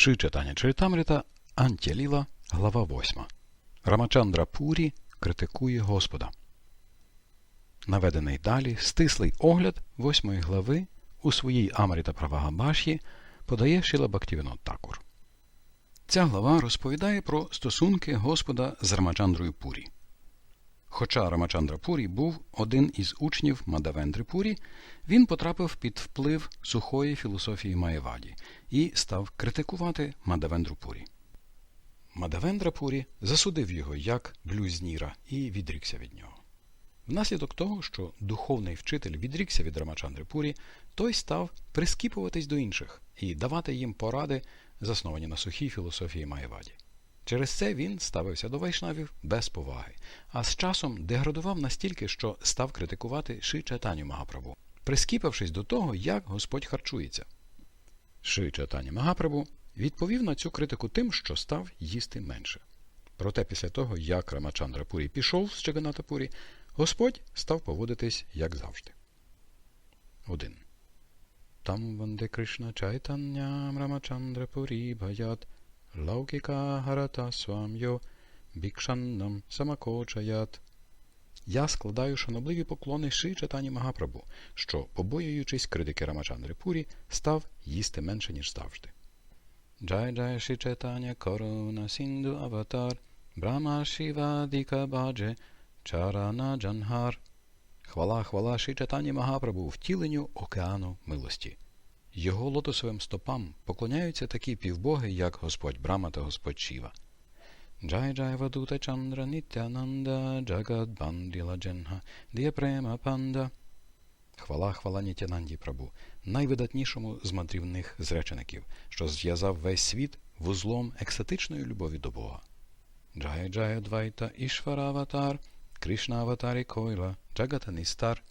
Ши читання Чаритамрита, Антяліла, глава 8. Рамачандра Пурі критикує Господа. Наведений далі стислий огляд восьмої глави у своїй Амрита Правагабаші подає Шіла Бактівінот Такур. Ця глава розповідає про стосунки Господа з Рамачандрою Пурі. Хоча Рамачандра Пурі був один із учнів Мадавендри Пурі, він потрапив під вплив сухої філософії Маєваді і став критикувати Мадавендру Пурі. Мадавендра Пурі засудив його як блюзніра і відрікся від нього. Внаслідок того, що духовний вчитель відрікся від Рамачандри Пурі, той став прискіпуватись до інших і давати їм поради, засновані на сухій філософії Маєваді. Через це він ставився до вайшнавів без поваги, а з часом деградував настільки, що став критикувати Ши Чайтаню Магапрабу, прискіпавшись до того, як Господь харчується. Ши Чайтані Магапрабу відповів на цю критику тим, що став їсти менше. Проте після того, як Рамачандра Пурі пішов з Чаганата Пурі, Господь став поводитись як завжди. 1. Там ванде Кришна Чайтанням Рамачандра Пурі Баят Лаукіка Гарата Свам'йо Бікшаннам Самакочаят. Я складаю шанобливі поклони Ши Чатані Магапрабу, що, побоюючись критики Рамачандри Пурі, став їсти менше, ніж завжди. Джай Джай Ши Чайтаня Коруна Сінду Аватар Брама Шіва Діка Бадже Чарана Джанхар. Хвала, хвала Ши Чайтані Магапрабу втіленню океану милості. Його лотосовим стопам поклоняються такі півбоги, як Господь Брама та Господь Шіва. Джай Джай Вадута Чандра Нітянанда Джагад Банділа Дженга Діапрема Панда. Хвала, хвала Нітянанді Прабу, найвидатнішому з мандрівних зречеників, що зв'язав весь світ вузлом екстатичної любові до Бога. Джай Джай Адвайта Ішвара Аватар, Кришна Аватарі Койла, Джагата Ністар.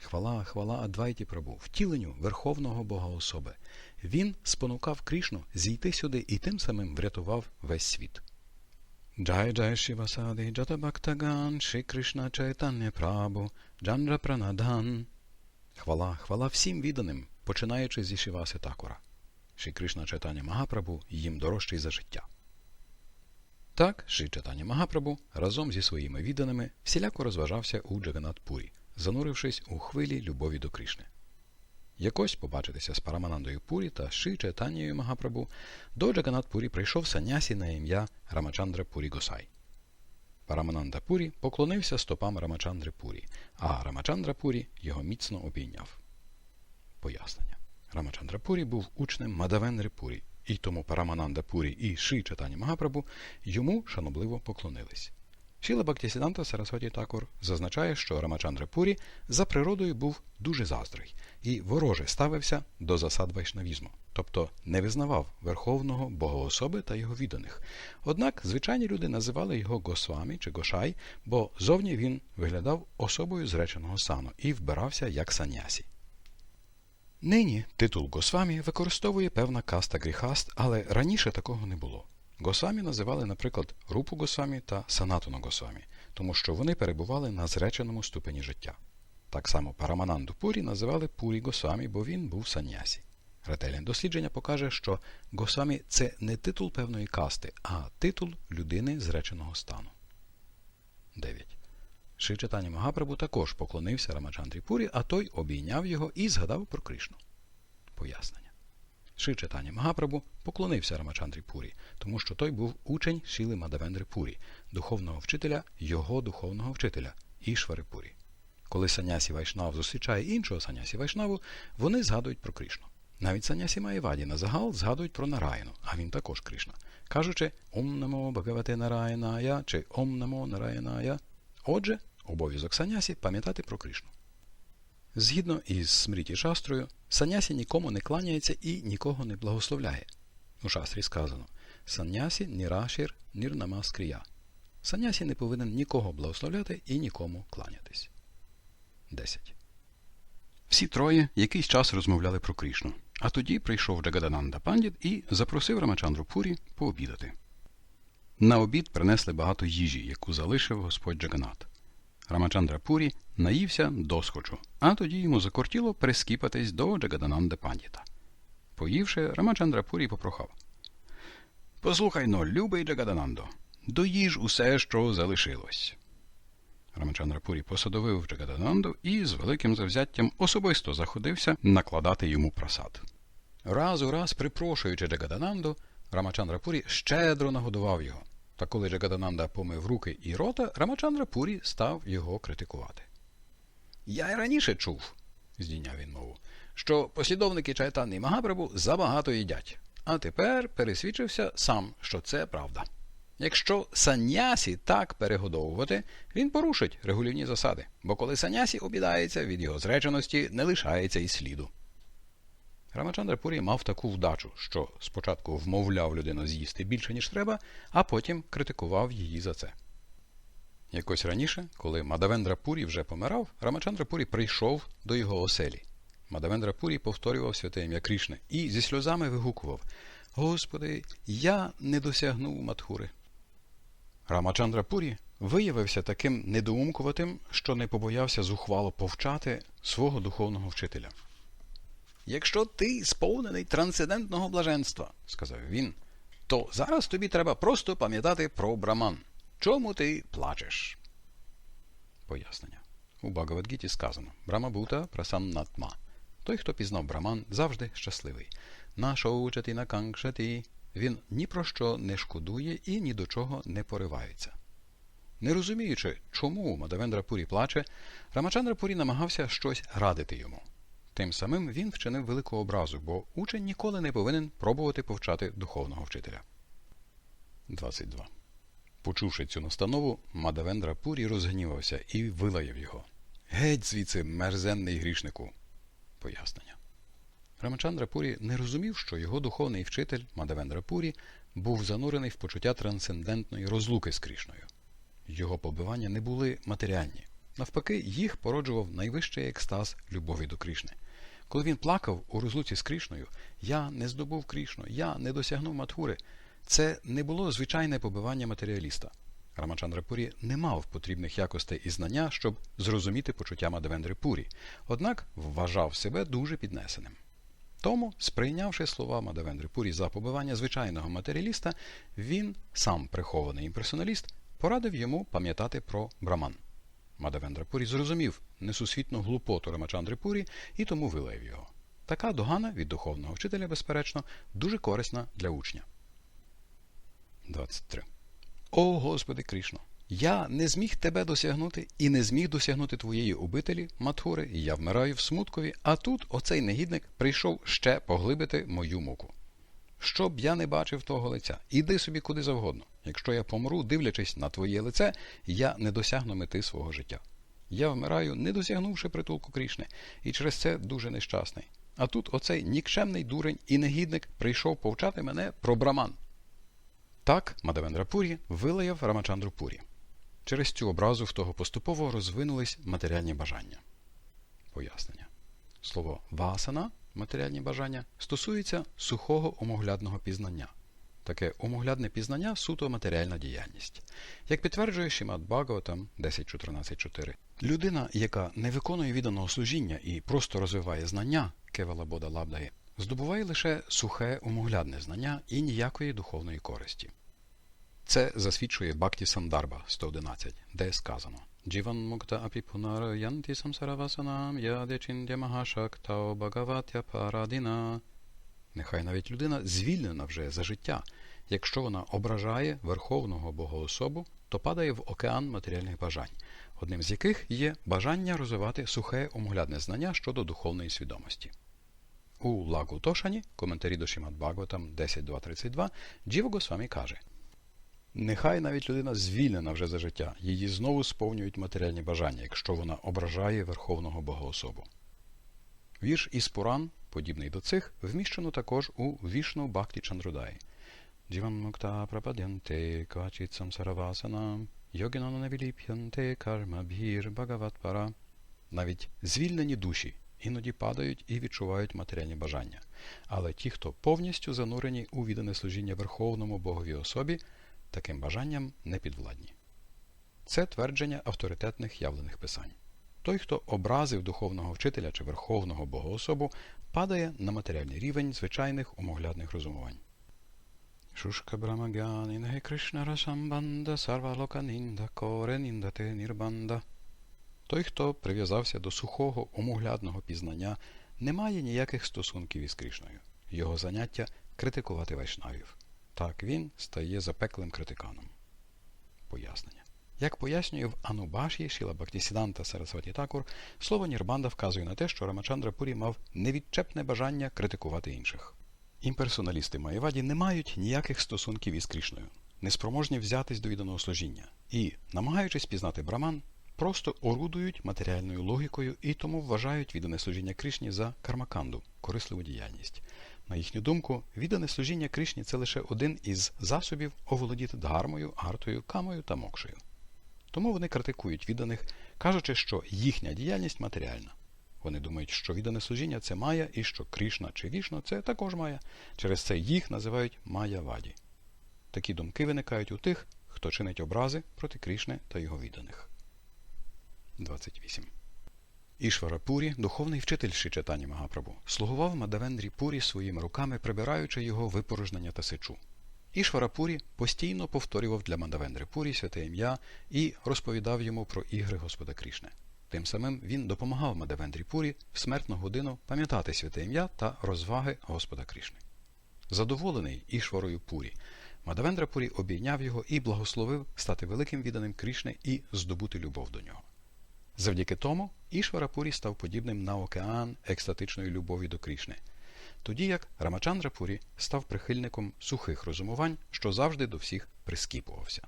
Хвала, хвала Адвайті Прабу, втіленню Верховного Бога особи. Він спонукав Крішну зійти сюди і тим самим врятував весь світ. Джай Джай Шивасади Джата Ши Кришна Чайтання Прабу Джандра Пранадхан. Хвала, хвала всім відданим, починаючи зі Шиваси Такура. Ши Кришна Чайтання Магапрабу їм дорожчий за життя. Так, Ши Чайтання Магапрабу разом зі своїми відданими всіляко розважався у Джаганат-Пурі, занурившись у хвилі любові до Кришни. Якось побачитися з Параманандою Пурі та Ши Чайтанією Магапрабу до Джаганат-Пурі прийшов санясі на ім'я Рамачандра Пурі Госай. Парамананда Пурі поклонився стопам Рамачандри Пурі, а Рамачандра Пурі його міцно обійняв. Пояснення. Рамачандра Пурі був учнем Мадавенри Пурі, і тому Парамананда Пурі і Ши Чайтані Магапрабу йому шанобливо поклонились. Шіла Бактісіданта Сарасваті Такур зазначає, що Рамачандра Пурі за природою був дуже заздрий і вороже ставився до засад вайшнавізму, тобто не визнавав верховного богоособи та його відданих. Однак звичайні люди називали його Госвамі чи Гошай, бо зовні він виглядав особою зреченого сану і вбирався як санясі. Нині титул Госвамі використовує певна каста гріхаст, але раніше такого не було. Госвамі називали, наприклад, Рупу Госвамі та Санатуну Госвамі, тому що вони перебували на зреченому ступені життя. Так само Парамананду Пурі називали Пурі Госвамі, бо він був санясі. Ретельне дослідження покаже, що Госвамі – це не титул певної касти, а титул людини зреченого стану. 9. Ши Чайтані Магапрабу також поклонився Рамачандрі Пурі, а той обійняв його і згадав про Кришну. Пояснення. Ши Чайтані Магапрабу поклонився Рамачандрі Пурі, тому що той був учень Шіли Мадавендри Пурі, духовного вчителя його духовного вчителя Ішвари Пурі. Коли Санясі Вайшнав зустрічає іншого Санясі Вайшнаву, вони згадують про Кришну. Навіть Санясі Маєваді на загал згадують про Нараїну, а він також Кришна, кажучи Ом намо Бхагавате Нараїная чи Ом намо Нараїная. Отже, обов'язок Санясі пам'ятати про Кришну. Згідно із Смріті Шастрою, Санясі нікому не кланяється і нікого не благословляє. У шастрі сказано Санясі нірашір нірнамаскрія. Санясі не повинен нікого благословляти і нікому кланятись. 10. Всі троє якийсь час розмовляли про Крішну, а тоді прийшов Джагадананда Пандіт і запросив Рамачандру Пурі пообідати. На обід принесли багато їжі, яку залишив господь Джаганат. Рамачандра Пурі наївся досхочу, а тоді йому закортіло прискіпатись до Джагадананди Пандіта. Поївши, Рамачандра Пурі попрохав Послухай но, любий Джагаданандо, доїж усе, що залишилось. Рамачандрапурі посадовив Джагадананду і з великим завзяттям особисто заходився накладати йому просад. Раз у раз припрошуючи Джагадананду, Рамачандрапурі щедро нагодував його. Та коли Джагадананда помив руки і рота, Рамачандрапурі став його критикувати. Я й раніше чув, здійняв він мову, що послідовники Чайтанні Магапрабу забагато їдять, а тепер пересвідчився сам, що це правда. Якщо санясі так перегодовувати, він порушить регулівні засади, бо коли санясі обідається, від його зреченості не лишається і сліду. Рамачандрапурі мав таку вдачу, що спочатку вмовляв людину з'їсти більше, ніж треба, а потім критикував її за це. Якось раніше, коли Мадавендрапурі вже помирав, Рамачандрапурі прийшов до його оселі. Мадавендрапурі повторював святе ім'я Крішни і зі сльозами вигукував Господи, я не досягнув Матхури. Рамачандрапурі виявився таким недоумкуватим, що не побоявся зухвало повчати свого духовного вчителя. Якщо ти сповнений трансцендентного блаженства, сказав він, то зараз тобі треба просто пам'ятати про браман. Чому ти плачеш? Пояснення. У Багавадгіті сказано Брамабута прасаннатма. Той, хто пізнав браман, завжди щасливий. Нашоучати на наканкшати. Він ні про що не шкодує і ні до чого не поривається. Не розуміючи, чому Мадавендра Пурі плаче, Рамачандра Пурі намагався щось радити йому. Тим самим він вчинив велику образу, бо учень ніколи не повинен пробувати повчати духовного вчителя. 22. Почувши цю настанову, Мадавендра Пурі розгнівався і вилаяв його. Геть звідси, мерзенний грішнику. Пояснення. Рамачандра Пурі не розумів, що його духовний вчитель Мадавендра Пурі був занурений в почуття трансцендентної розлуки з Крішною. Його побивання не були матеріальні. Навпаки, їх породжував найвищий екстаз любові до Крішни. Коли він плакав у розлуці з Крішною, я не здобув Крішну, я не досягнув Матхури, це не було звичайне побивання матеріаліста. Рамачандра Пурі не мав потрібних якостей і знання, щоб зрозуміти почуття Мадавендри Пурі, однак вважав себе дуже піднесеним. Тому, сприйнявши слова Мадавендри Пурі за побивання звичайного матеріаліста, він, сам прихований імперсоналіст, порадив йому пам'ятати про браман. Мадавендра Пурі зрозумів несусвітну глупоту Рамачандри Пурі і тому вилаяв його. Така догана від духовного вчителя, безперечно, дуже корисна для учня. 23. О Господи Кришно! Я не зміг тебе досягнути і не зміг досягнути твоєї обителі, Матхури, я вмираю в смуткові, а тут оцей негідник прийшов ще поглибити мою муку. Щоб я не бачив того лиця, іди собі куди завгодно. Якщо я помру, дивлячись на твоє лице, я не досягну мети свого життя. Я вмираю, не досягнувши притулку Крішни, і через це дуже нещасний. А тут оцей нікчемний дурень і негідник прийшов повчати мене про браман. Так Мадавендра Пурі вилаяв Рамачандру Пурі. Через цю образу в того поступово розвинулись матеріальні бажання. Пояснення. Слово васана, матеріальні бажання, стосується сухого омоглядного пізнання. Таке омоглядне пізнання суто матеріальна діяльність. Як підтверджує Шімат Бхагаватам 10.14.4, людина, яка не виконує відданого служіння і просто розвиває знання Кевала Бода Лабдаї, здобуває лише сухе омоглядне знання і ніякої духовної користі. Це засвідчує Бакті Сандарба 111, де сказано Мукта апіпунар янти самсаравасанам ядечіндя магашактао багаватя парадіна. Нехай навіть людина звільнена вже за життя. Якщо вона ображає Верховного Богоособу, то падає в океан матеріальних бажань, одним з яких є бажання розвивати сухе омоглядне знання щодо духовної свідомості. У Лагу Тошані, коментарі до Шимат Бхагаватам 10.2.32, Джіва Госвамі каже Нехай навіть людина звільнена вже за життя, її знову сповнюють матеріальні бажання, якщо вона ображає Верховного Богоособу. Вірш із Пуран, подібний до цих, вміщено також у Вішну Бхакті Чандрудаї. Джіван мукта прападянте квачітсам саравасанам, йогінано невіліп'янте карма бхір бхагаватпара. Навіть звільнені душі іноді падають і відчувають матеріальні бажання. Але ті, хто повністю занурені у віддане служіння Верховному Богові особі, таким бажанням не підвладні. Це твердження авторитетних явлених писань. Той, хто образив духовного вчителя чи верховного богоособу, падає на матеріальний рівень звичайних умоглядних розумувань. Той, хто прив'язався до сухого, омоглядного пізнання, не має ніяких стосунків із Кришною. Його заняття критикувати вайшнавів. Так він стає запеклим критиканом. Пояснення. Як пояснює в Анубаші Шіла Бактісіданта Сарасваті Такур, слово Нірбанда вказує на те, що Рамачандра Пурі мав невідчепне бажання критикувати інших. Імперсоналісти Маєваді не мають ніяких стосунків із Крішною, неспроможні взятись до відданого служіння і, намагаючись пізнати браман, просто орудують матеріальною логікою і тому вважають віддане служіння Кришні за кармаканду, корисливу діяльність. На їхню думку, віддане служіння Кришні це лише один із засобів оволодіти дгармою, артою, камою та мокшею. Тому вони критикують відданих, кажучи, що їхня діяльність матеріальна. Вони думають, що віддане служіння це Майя, і що Кришна чи Вішна це також Майя. Через це їх називають Майя-ваді. Такі думки виникають у тих, хто чинить образи проти Кришни та його відданих. 28. Ішвара Пурі, духовний вчитель Шичатані Магапрабу, слугував Мадавендрі Пурі своїми руками, прибираючи його випорожнення та сечу. Ішвара Пурі постійно повторював для Мадавендри Пурі святе ім'я і розповідав йому про ігри Господа Крішне. Тим самим він допомагав Мадавендрі Пурі в смертну годину пам'ятати святе ім'я та розваги Господа Крішни. Задоволений Ішварою Пурі, Мадавендра Пурі обійняв його і благословив стати великим відданим Крішне і здобути любов до нього. Завдяки тому Ішвара Пурі став подібним на океан екстатичної любові до Крішни, тоді як Рамачандра Пурі став прихильником сухих розумувань, що завжди до всіх прискіпувався.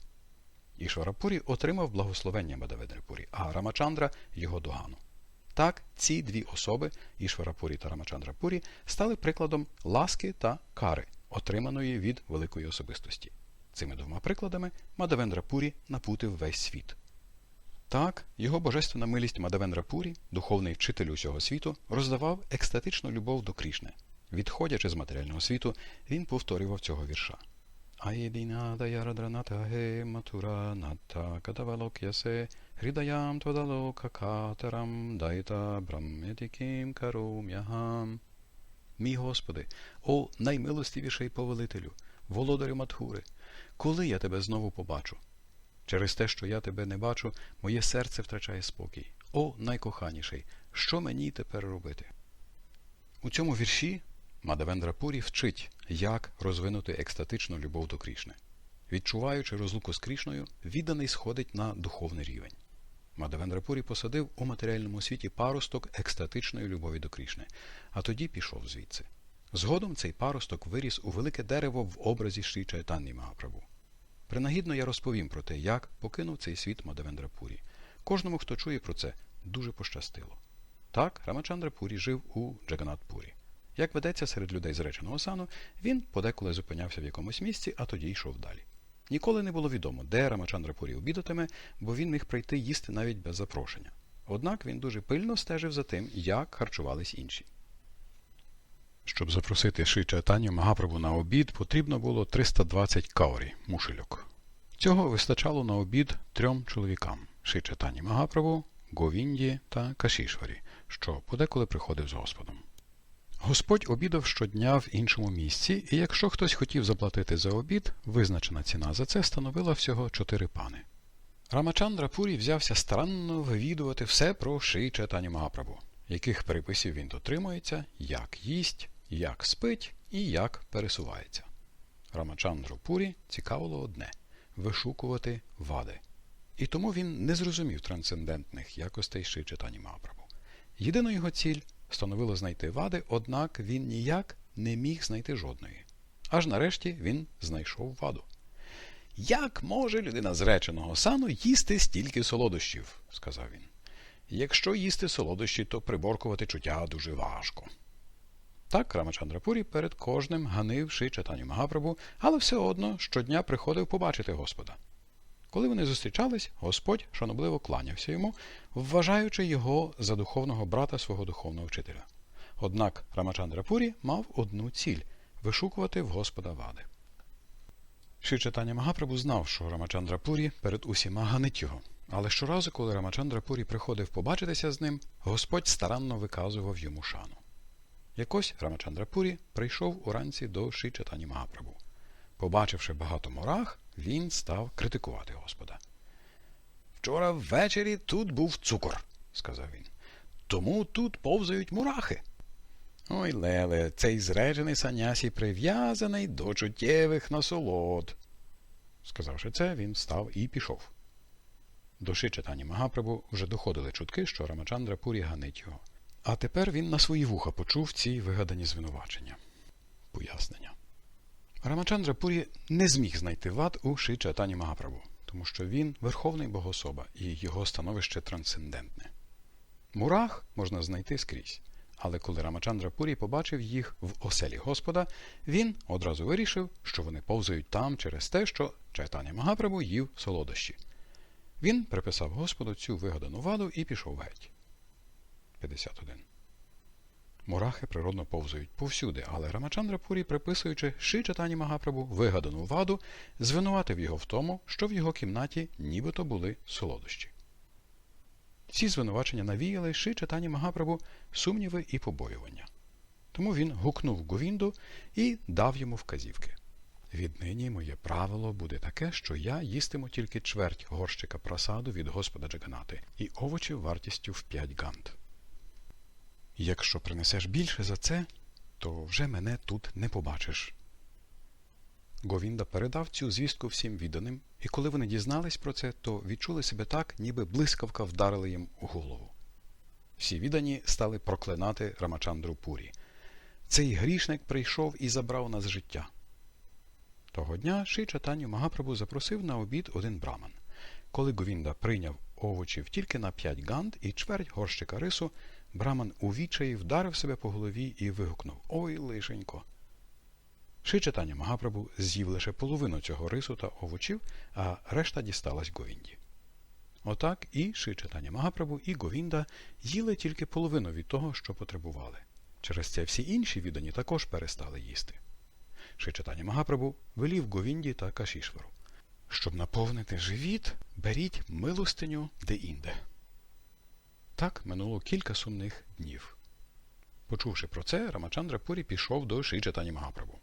Ішвара Пурі отримав благословення Мадаведри Пурі, а Рамачандра його догану. Так, ці дві особи, Ішвара Пурі та Рамачандра Пурі, стали прикладом ласки та кари, отриманої від великої особистості. Цими двома прикладами Мадавендра Пурі напутив весь світ. Так, його божественна милість Мадавендра Пурі, духовний вчитель усього світу, роздавав екстатичну любов до Крішни. Відходячи з матеріального світу, він повторював цього вірша. Мій Господи, о наймилостивіший повелителю, володарю Матхури, коли я тебе знову побачу? Через те, що я тебе не бачу, моє серце втрачає спокій. О, найкоханіший, що мені тепер робити? У цьому вірші Мадавендра Пурі вчить, як розвинути екстатичну любов до Крішни. Відчуваючи розлуку з Крішною, відданий сходить на духовний рівень. Мадавендра Пурі посадив у матеріальному світі паросток екстатичної любові до Крішни, а тоді пішов звідси. Згодом цей паросток виріс у велике дерево в образі Шрі Чайтанні Магапрабу. Принагідно я розповім про те, як покинув цей світ Мадавендра Пурі. Кожному, хто чує про це, дуже пощастило. Так, Рамачандра Пурі жив у Джаганат Пурі. Як ведеться серед людей зреченого сану, він подеколи зупинявся в якомусь місці, а тоді йшов далі. Ніколи не було відомо, де Рамачандра Пурі обідатиме, бо він міг прийти їсти навіть без запрошення. Однак він дуже пильно стежив за тим, як харчувались інші. Щоб запросити Ши Чайтаню Магапрабу на обід, потрібно було 320 каурі, мушельок. Цього вистачало на обід трьом чоловікам Ши Чайтані Магапрабу, Говінді та Кашішварі, що подеколи приходив з Господом. Господь обідав щодня в іншому місці, і якщо хтось хотів заплатити за обід, визначена ціна за це становила всього чотири пани. Рамачандра Пурі взявся старанно вивідувати все про Ши Чайтані Магапрабу, яких переписів він дотримується, як їсть, як спить і як пересувається. Рамачандру Пурі цікавило одне вишукувати вади. І тому він не зрозумів трансцендентних якостей Ши Чайтані Магапрабу. Єдина його ціль становило знайти вади, однак він ніяк не міг знайти жодної. Аж нарешті він знайшов ваду. Як може людина зреченого сану їсти стільки солодощів? сказав він. Якщо їсти солодощі, то приборкувати чуття дуже важко. Так Рамачандрапурі перед кожним ганив Ши Чатаню Магапрабу, але все одно щодня приходив побачити Господа. Коли вони зустрічались, Господь шанобливо кланявся йому, вважаючи його за духовного брата свого духовного вчителя. Однак Рамачандрапурі мав одну ціль вишукувати в Господа вади. Ши Чатаня Магапрабу знав, що Рамачандрапурі перед усіма ганить його. Але щоразу, коли Рамачандрапурі приходив побачитися з ним, Господь старанно виказував йому шану. Якось Рамачандрапурі прийшов уранці до Ши Чатані Магапрабу. Побачивши багато мурах, він став критикувати Господа. Вчора ввечері тут був цукор, сказав він. Тому тут повзають мурахи. Ой, Леле, цей зреджений санясі прив'язаний до чуттєвих насолод. Сказавши це, він став і пішов. До читання Магапрабу вже доходили чутки, що Рамачандра Пурі ганить його. А тепер він на свої вуха почув ці вигадані звинувачення. Пояснення. Рамачандра Пурі не зміг знайти вад у Ши Чайтані Магапрабу, тому що він верховний богособа і його становище трансцендентне. Мурах можна знайти скрізь. Але коли Рамачандра Пурі побачив їх в оселі Господа, він одразу вирішив, що вони повзають там через те, що Чайтаня Магапрабу їв солодощі. Він приписав Господу цю вигадану ваду і пішов геть. 51. Мурахи природно повзають повсюди, але Рамачандра Пурі, приписуючи Ши Чайтані Магапрабу вигадану ваду, звинуватив його в тому, що в його кімнаті нібито були солодощі. Ці звинувачення навіяли Ши Чайтані Магапрабу сумніви і побоювання. Тому він гукнув Говінду і дав йому вказівки. Віднині моє правило буде таке, що я їстиму тільки чверть горщика просаду від Господа Джаганати і овочів вартістю в п'ять гант. Якщо принесеш більше за це, то вже мене тут не побачиш. Говінда передав цю звістку всім відданим, і коли вони дізнались про це, то відчули себе так, ніби блискавка вдарила їм у голову. Всі віддані стали проклинати Рамачандру Пурі. Цей грішник прийшов і забрав нас життя. Того дня Ши Чатаню Магапрабу запросив на обід один браман. Коли Говінда прийняв овочів тільки на п'ять гант і чверть горщика рису, браман у відчаї вдарив себе по голові і вигукнув Ой, лишенько! Ши Чатаня Магапрабу з'їв лише половину цього рису та овочів, а решта дісталась Говінді. Отак і Ши Чатаня Магапрабу, і Говінда їли тільки половину від того, що потребували. Через це всі інші віддані також перестали їсти. Ши Чатаня Магапрабу велів Говінді та Кашішвару. Щоб наповнити живіт, беріть милостиню де-інде. Так минуло кілька сумних днів. Почувши про це, Рамачандра Пурі пішов до Ши Чатані Магапрабу.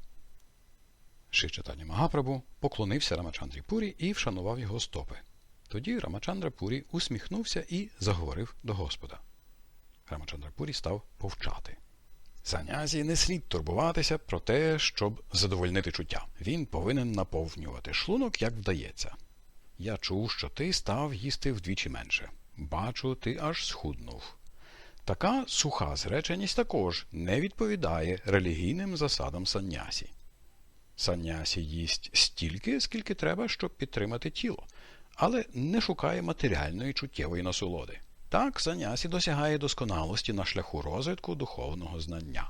Ши Чатані Магапрабу поклонився Рамачандрі Пурі і вшанував його стопи. Тоді Рамачандра Пурі усміхнувся і заговорив до Господа. Рамачандра Пурі став повчати. Санязі не слід турбуватися про те, щоб задовольнити чуття. Він повинен наповнювати шлунок, як вдається. Я чув, що ти став їсти вдвічі менше. Бачу, ти аж схуднув. Така суха зреченість також не відповідає релігійним засадам саннясі. Саннясі їсть стільки, скільки треба, щоб підтримати тіло, але не шукає матеріальної чуттєвої насолоди. Так санясі досягає досконалості на шляху розвитку духовного знання.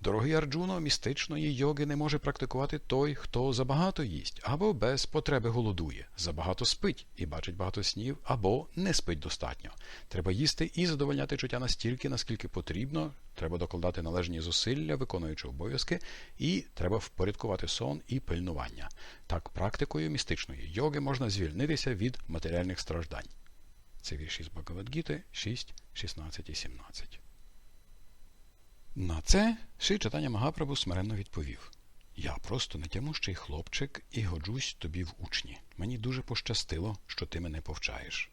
Дорогий Арджуно, містичної йоги не може практикувати той, хто забагато їсть, або без потреби голодує, забагато спить і бачить багато снів, або не спить достатньо. Треба їсти і задовольняти чуття настільки, наскільки потрібно, треба докладати належні зусилля, виконуючи обов'язки, і треба впорядкувати сон і пильнування. Так, практикою містичної йоги можна звільнитися від матеріальних страждань. Це вірші з Багавадгіти 6, 16 і 17. На це Ши Чатаня Магапрабу смиренно відповів Я просто нетямущий хлопчик і годжусь тобі в учні. Мені дуже пощастило, що ти мене повчаєш.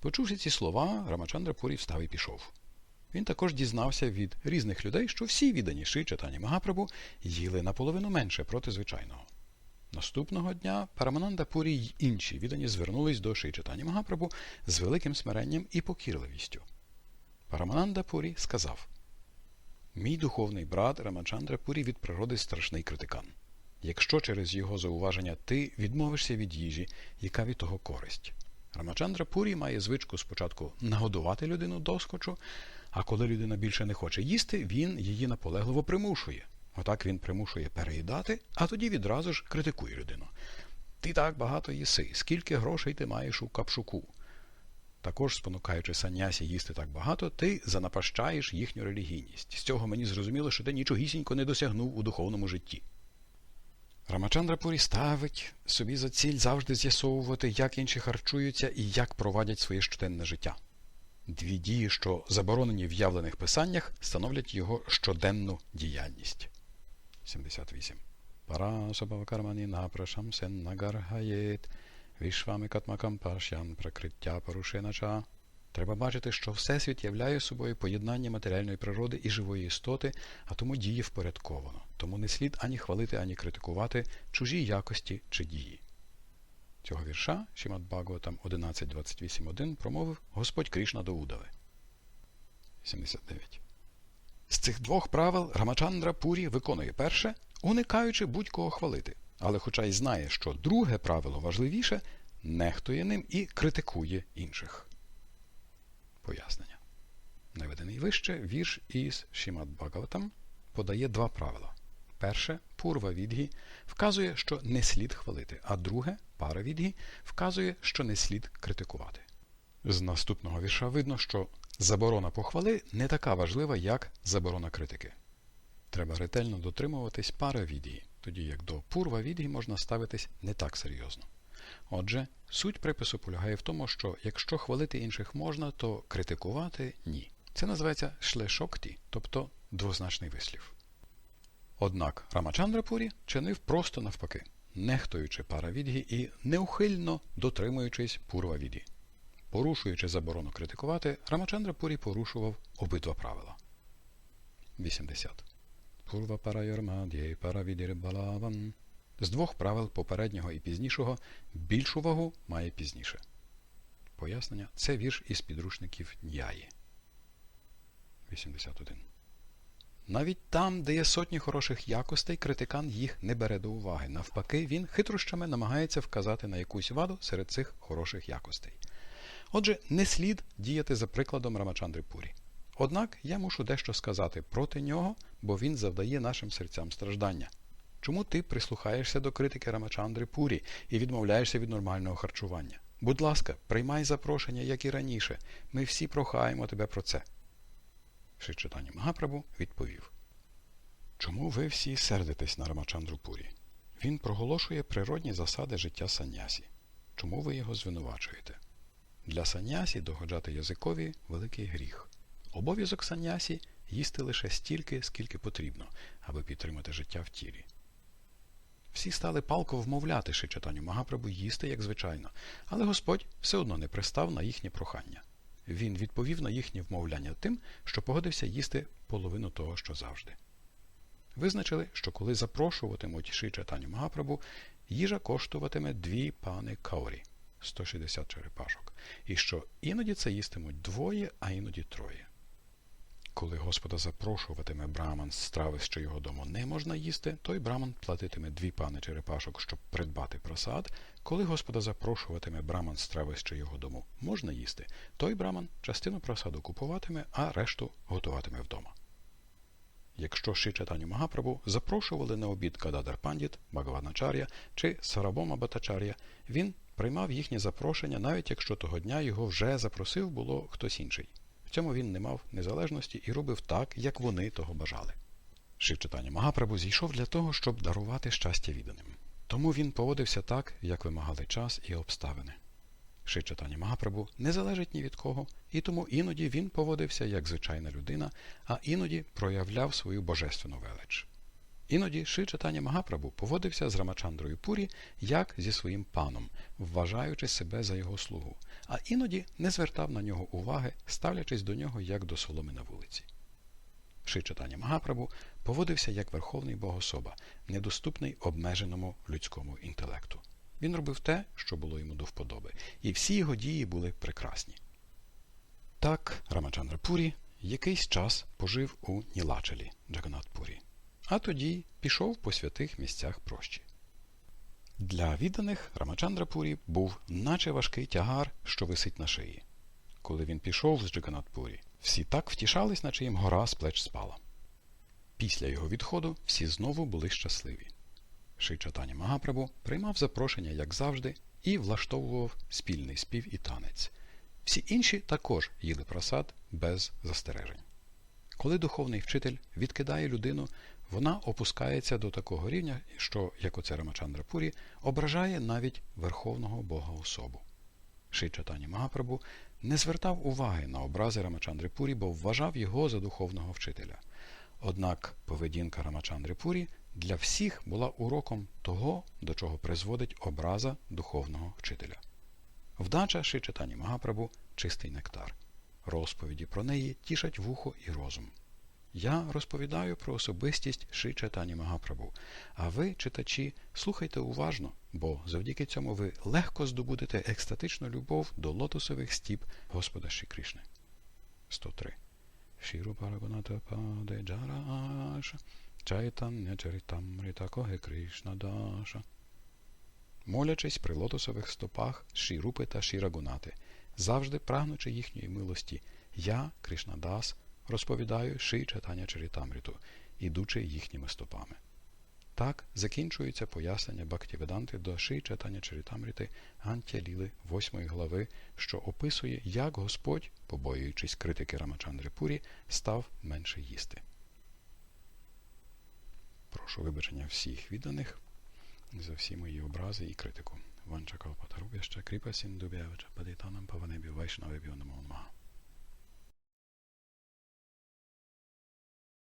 Почувши ці слова, Рамачандра Пурі встав і пішов. Він також дізнався від різних людей, що всі віддані Ши Чатані Магапрабу їли наполовину менше проти звичайного. Наступного дня Парамананда Пурі й інші віддані звернулись до Ши Чатані Магапрабу з великим смиренням і покірливістю. Парамананда Пурі сказав Мій духовний брат Рамачандра Пурі від природи страшний критикан. Якщо через його зауваження ти відмовишся від їжі, яка від того користь? Рамачандра Пурі має звичку спочатку нагодувати людину доскочу, а коли людина більше не хоче їсти, він її наполегливо примушує. Отак він примушує переїдати, а тоді відразу ж критикує людину. Ти так багато їси, скільки грошей ти маєш у капшуку? Також, спонукаючи санясі їсти так багато, ти занапащаєш їхню релігійність. З цього мені зрозуміло, що ти нічогісінько не досягнув у духовному житті. Рамачандрапурі ставить собі за ціль завжди з'ясовувати, як інші харчуються і як проводять своє щоденне життя. Дві дії, що заборонені в явлених писаннях, становлять його щоденну діяльність. 78. Парасабавакармані напрашам сен нагаргаєт, вішвами катмакам паршян пракриття порушенача. Треба бачити, що Всесвіт являє собою поєднання матеріальної природи і живої істоти, а тому діє впорядковано. Тому не слід ані хвалити, ані критикувати чужі якості чи дії. Цього вірша Шімат Бхагаватам 11.28.1 промовив Господь Крішна до Удави. 79. З цих двох правил Рамачандра Пурі виконує перше, уникаючи будь-кого хвалити. Але хоча й знає, що друге правило важливіше, нехтує ним і критикує інших. Пояснення. Наведений вище вірш із Шімат Бхагаватам подає два правила. Перше, пурва відгі, вказує, що не слід хвалити, а друге, пара відгі, вказує, що не слід критикувати. З наступного вірша видно, що заборона похвали не така важлива, як заборона критики. Треба ретельно дотримуватись пара відгі, тоді як до пурва відгі можна ставитись не так серйозно. Отже, суть припису полягає в тому, що якщо хвалити інших можна, то критикувати ні. Це називається шлешокті, тобто двозначний вислів. Однак Рамачандрапурі чинив просто навпаки, нехтуючи паравідгі і неухильно дотримуючись пурвавіді. Порушуючи заборону критикувати, Рамачандрапурі порушував обидва правила. 80. Пурва парайормад'є паравідір балаван. З двох правил попереднього і пізнішого більшу вагу має пізніше. Пояснення це вірш із підручників Ньяї. 81. Навіть там, де є сотні хороших якостей, критикан їх не бере до уваги. Навпаки, він хитрощами намагається вказати на якусь ваду серед цих хороших якостей. Отже, не слід діяти за прикладом Рамачандри Пурі. Однак я мушу дещо сказати проти нього, бо він завдає нашим серцям страждання. Чому ти прислухаєшся до критики Рамачандри Пурі і відмовляєшся від нормального харчування? Будь ласка, приймай запрошення, як і раніше. Ми всі прохаємо тебе про це. Шичатані Магапрабу відповів Чому ви всі сердитесь на Рамачандру Пурі? Він проголошує природні засади життя санясі. Чому ви його звинувачуєте? Для санясі догоджати язикові великий гріх. Обов'язок санясі їсти лише стільки, скільки потрібно, аби підтримати життя в тілі. Всі стали палко вмовляти Шичатаню Магапрабу їсти, як звичайно, але Господь все одно не пристав на їхнє прохання. Він відповів на їхнє вмовляння тим, що погодився їсти половину того, що завжди. Визначили, що коли запрошуватимуть Шичатаню Магапрабу, їжа коштуватиме дві пани каурі 160 черепашок, і що іноді це їстимуть двоє, а іноді троє. Коли Господа запрошуватиме браман з страви, що його дому не можна їсти, той браман платитиме дві пани черепашок, щоб придбати просад. Коли Господа запрошуватиме браман з страви, що його дому можна їсти, той браман частину просаду купуватиме, а решту готуватиме вдома. Якщо Шичатаню Магапрабу запрошували на обід Гададар Пандіт, Багаваначар'я чи Сарабома Батачар'я, він приймав їхнє запрошення, навіть якщо того дня його вже запросив було хтось інший. Цьому він не мав незалежності і робив так, як вони того бажали. Шивчитання Магапрабу зійшов для того, щоб дарувати щастя відданим. Тому він поводився так, як вимагали час і обставини. Шичатання Магапрабу не залежить ні від кого, і тому іноді він поводився як звичайна людина, а іноді проявляв свою божественну велич. Іноді Шичатання Магапрабу поводився з Рамачандрою Пурі як зі своїм паном, вважаючи себе за його слугу, а іноді не звертав на нього уваги, ставлячись до нього як до соломи на вулиці. Шичатання Магапрабу поводився як верховний богособа, недоступний обмеженому людському інтелекту. Він робив те, що було йому до вподоби, і всі його дії були прекрасні. Так, Рамачандра Пурі якийсь час пожив у Нілачалі Джаганатпурі, а тоді пішов по святих місцях прощі. Для відданих Рамачандра Пурі був наче важкий тягар, що висить на шиї. Коли він пішов з Джаганатпурі, всі так втішались, наче їм гора з плеч спала. Після його відходу всі знову були щасливі. Шичатані Магапрабу приймав запрошення, як завжди, і влаштовував спільний спів і танець. Всі інші також їли просад без застережень. Коли духовний вчитель відкидає людину, вона опускається до такого рівня, що, як оце Рамачандра Пурі, ображає навіть Верховного Бога особу. Ши Чатані Магапрабу не звертав уваги на образи Рамачандри Пурі, бо вважав його за духовного вчителя. Однак поведінка Рамачандри Пурі для всіх була уроком того, до чого призводить образа духовного вчителя. Вдача Ши Чатані Магапрабу чистий нектар. Розповіді про неї тішать вухо і розум. Я розповідаю про особистість Ши Чатані Магапрабу, а ви, читачі, слухайте уважно, бо завдяки цьому ви легко здобудете екстатичну любов до лотосових стіп Господа Ші Кришни. 103. Шіру Парагоната Паде Джараша Чайтання Чаритамрита Коге Кришна Даша. Молячись при лотосових стопах Шірупи та Шірагунати, завжди прагнучи їхньої милості, я, Кришнадас, розповідаю Ши Чатаня Чарітамріту, ідучи їхніми стопами. Так закінчується пояснення Бхактіведанти до Ши Чатаня Чарітамріти Антя Ліли 8 глави, що описує, як Господь, побоюючись критики Рамачандри Пурі, став менше їсти. Прошу вибачення всіх відданих за всі мої образи і критику. Ванчакалпатарубяща кріпа сіндубявича падитанам паванебі вайшнавебіо намо нама.